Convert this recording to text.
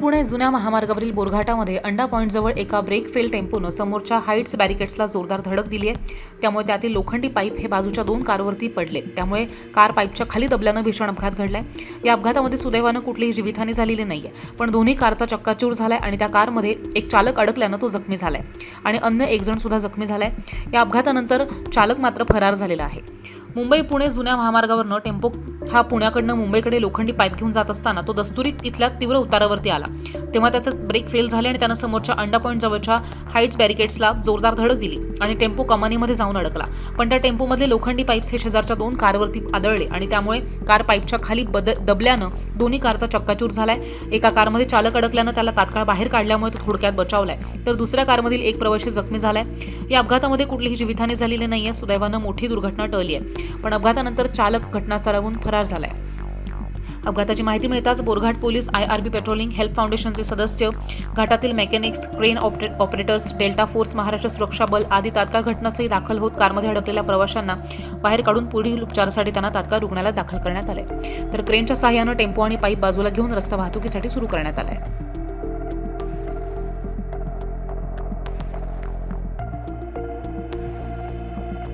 पुणे जुन्या महामार्गावरील बोरघाटामध्ये अंडा पॉईंटजवळ एका ब्रेक फेल टेम्पोनं समोरच्या हाईट्स बॅरिकेड्सला जोरदार धडक दिली आहे. त्यामुळे त्यातील लोखंडी पाईप हे बाजूच्या दोन कारवरती पडले. त्यामुळे कार पाईपच्या खाली दबल्यानं भीषण अपघात घडलाय. या अपघातामध्ये सुदैवानं कुठलीही जीवितहानी झालेली नाही आहे पण दोन्ही कारचा चक्काचूर झालाय आणि त्या कारमध्ये एक चालक अडकल्यानं तो जखमी झालाय. आणि अन्य एक जण सुद्धा जखमी झालाय. या अपघातानंतर चालक मात्र फरार झालेला आहे. मुंबई पुणे जुन्या महामार्गावरनं टेम्पो हा पुण्याकडनं मुंबईकडे लोखंडी पाईप घेऊन जात असताना तो दस्तुरीत तिथल्या तीव्र उतारावरती आला. तेव्हा त्याचे ब्रेक फेल झाले आणि त्यानं समोरच्या अंडा पॉईंट जवळच्या हाईट्स बॅरिकेड्सला जोरदार धडक दिली आणि टेम्पो कमानीमध्ये जाऊन अडकला. पण त्या टेम्पोमधले लोखंडी पाईप्स हे शेजारच्या दोन कारवरती आदळले आणि त्यामुळे कार पाईपच्या खाली बद दबल्यानं दोन्ही कारचा चक्काचूर झालाय. एका कारमध्ये चालक अडकल्यानं त्याला तात्काळ बाहेर काढल्यामुळे तो थोडक्यात बचावलाय. तर दुसऱ्या कारमधील एक प्रवाशी जखमी झालाय. या अपघातामध्ये कुठलीही जीवितहानी झालेली नाहीये. सुदैवानं मोठी दुर्घटना टळली आहे. पण अपघातानंतर चालक घटनास्थळावरून फरार झालाय. अपघाताची माहिती मिळताच Borghat police I R B patrolling help फाउंडेशनचे सदस्य घाटातील मेकॅनिक्स क्रेन ऑपरे ऑपरेटर्स डेल्टा फोर्स महाराष्ट्र सुरक्षा बल आदी तात्काळ घटनास्थळी दाखल होत कारमध्ये अडकलेल्या प्रवाशांना बाहेर काढून पुढील उपचारासाठी त्यांना तात्काळ रुग्णालयात दाखल करण्यात आले तर क्रेनच्या सहाय्यानं टेम्पो आणि पाईप बाजूला घेऊन रस्ता वाहतुकीसाठी सुरू करण्यात आलाय.